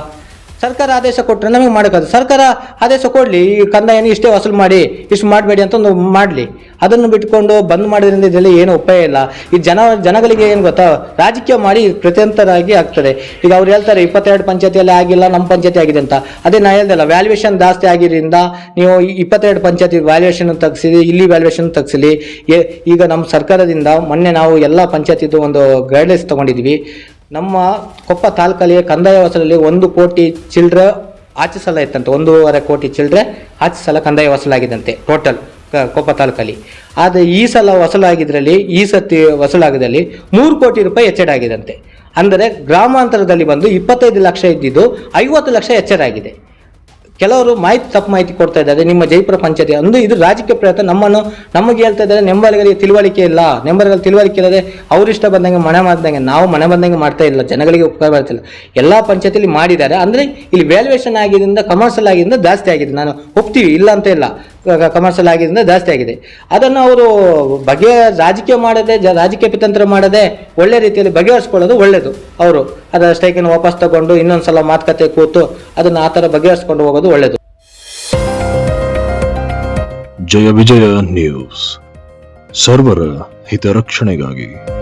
ಸರ್ಕಾರ ಆದೇಶ ಕೊಟ್ಟರೆ ನಮಗೆ ಮಾಡೋಕ್ಕಾಗ ಸರ್ಕಾರ ಆದೇಶ ಕೊಡಲಿ, ಈ ಕಂದಾಯನ ಇಷ್ಟೇ ವಸೂಲು ಮಾಡಿ, ಇಷ್ಟು ಮಾಡಬೇಡಿ ಅಂತ ಒಂದು ಮಾಡಲಿ. ಅದನ್ನು ಬಿಟ್ಕೊಂಡು ಬಂದ್ ಮಾಡೋದ್ರಿಂದ ಇದೆಲ್ಲ ಏನು ಉಪಾಯ ಇಲ್ಲ. ಈ ಜನ, ಜನಗಳಿಗೆ ಏನು ಗೊತ್ತಾ? ರಾಜಕೀಯ ಮಾಡಿ ಪ್ರತ್ಯಂತರಾಗಿ ಆಗ್ತದೆ. ಈಗ ಅವ್ರು ಹೇಳ್ತಾರೆ, ಇಪ್ಪತ್ತೆರಡು ಪಂಚಾಯತಿಯಲ್ಲಿ ಆಗಿಲ್ಲ, ನಮ್ಮ ಪಂಚಾಯತಿ ಆಗಿದೆ ಅಂತ. ಅದೇ ನಾ ಹೇಳ್ದಲ್ಲ ವ್ಯಾಲ್ಯೂಯೇಷನ್ ಜಾಸ್ತಿ ಆಗಿರೋದ್ರಿಂದ ನೀವು ಇಪ್ಪತ್ತೆರಡು ಪಂಚಾಯತಿ ವ್ಯಾಲ್ಯೂಯೇಷನ್ ತೆಗ್ಸಿರಿ, ಇಲ್ಲಿ ವ್ಯಾಲ್ಯೂಯೇಷನ್ ತಗ್ಸಲಿ ಈಗ ನಮ್ಮ ಸರ್ಕಾರದಿಂದ ಮೊನ್ನೆ ನಾವು ಎಲ್ಲ ಪಂಚಾಯತಿದು ಒಂದು ಗೈಡ್ಲೈನ್ಸ್ ತಗೊಂಡಿದ್ವಿ. ನಮ್ಮ ಕೊಪ್ಪ ತಾಲೂಕಲ್ಲಿ ಕಂದಾಯ ವಸೂಲಲ್ಲಿ ಒಂದು ಕೋಟಿ ಚಿಲ್ಲರೆ ಆಚಿಸಲ ಇತ್ತಂತೆ ಒಂದೂವರೆ ಕೋಟಿ ಚಿಲ್ಲರೆ ಆಚಿಸಲ ಕಂದಾಯ ವಸೂಲಾಗಿದಂತೆ ಟೋಟಲ್ ಕೊಪ್ಪ ತಾಲೂಕಲ್ಲಿ. ಆದರೆ ಈ ಸಲ ವಸೂಲಾಗಿದ್ರಲ್ಲಿ, ಈ ಸತಿ ವಸೂಲಾಗಿದ್ದಲ್ಲಿ ಮೂರು ಕೋಟಿ ರೂಪಾಯಿ ಹೆಚ್ಚಳ ಆಗಿದಂತೆ ಅಂದರೆ ಗ್ರಾಮಾಂತರದಲ್ಲಿ ಬಂದು ಇಪ್ಪತ್ತೈದು ಲಕ್ಷ ಇದ್ದಿದ್ದು ಐವತ್ತು ಲಕ್ಷ ಎಚ್ಚರಾಗಿದೆ ಕೆಲವರು ಮಾಹಿತಿ, ತಪ್ಪು ಮಾಹಿತಿ ಕೊಡ್ತಾ ಇದ್ದಾರೆ. ನಿಮ್ಮ ಜೈಪುರ ಪಂಚಾಯತಿ ಅಂದು ಇದು ರಾಜಕೀಯ ಪ್ರಯತ್ನ. ನಮ್ಮನ್ನು, ನಮಗೆ ಹೇಳ್ತಾ ಇದ್ದಾರೆ ನೆಂಬರ್ಗಳಿಗೆ ತಿಳುವಳಿಕೆ ಇಲ್ಲ. ನೆಂಬರ್ಗಳ ತಿಳುವಳಿಕೆ ಇಲ್ಲದೆ ಅವರಿಷ್ಟ ಬಂದಂಗೆ ಮನೆ ಮಾಡಿದಂಗೆ, ನಾವು ಮನೆ ಬಂದಂಗೆ ಮಾಡ್ತಾ ಇಲ್ಲ. ಜನಗಳಿಗೆ ಉಪಕಾರ ಬರ್ತಿಲ್ಲ ಎಲ್ಲ ಪಂಚಾಯತಿಲಿ ಮಾಡಿದ್ದಾರೆ. ಅಂದ್ರೆ ಇಲ್ಲಿ ವ್ಯಾಲ್ಯೂಯೇಷನ್ ಆಗಿದ್ದರಿಂದ ಕಮರ್ಷಿಯಲ್ ಆಗಿದ್ದರಿಂದ ಜಾಸ್ತಿ ಆಗಿದೆ. ನಾನು ಒಪ್ತೀವಿ, ಇಲ್ಲ ಅಂತ ಇಲ್ಲ. ಕಮರ್ಷಿಯಲ್ ಆಗಿದ್ದರಿಂದ ಜಾಸ್ತಿ ಆಗಿದೆ. ಅದನ್ನು ಅವರು ಬಗೆ ರಾಜಕೀಯ ಮಾಡದೆ, ಜ ರಾಜಕೀಯ ಪಿತಂತ್ರ ಮಾಡದೆ ಒಳ್ಳೆ ರೀತಿಯಲ್ಲಿ ಬಗೆಹರಿಸ್ಕೊಳ್ಳೋದು ಒಳ್ಳೆಯದು. ಅವರು ಅದರ ಸ್ಟ್ರೈಕನ್ನು ವಾಪಸ್ ತಗೊಂಡು ಇನ್ನೊಂದು ಸಲ ಮಾತುಕತೆ ಕೂತು ಅದನ್ನು ಆ ಥರ ಬಗೆಹರಿಸ್ಕೊಂಡು ಹೋಗೋದು ಒಳ್ಳೆಯದು. ಜಯ ವಿಜಯ ನ್ಯೂಸ್. ಸರ್ವರ ಹಿತರಕ್ಷಣೆಗಾಗಿ.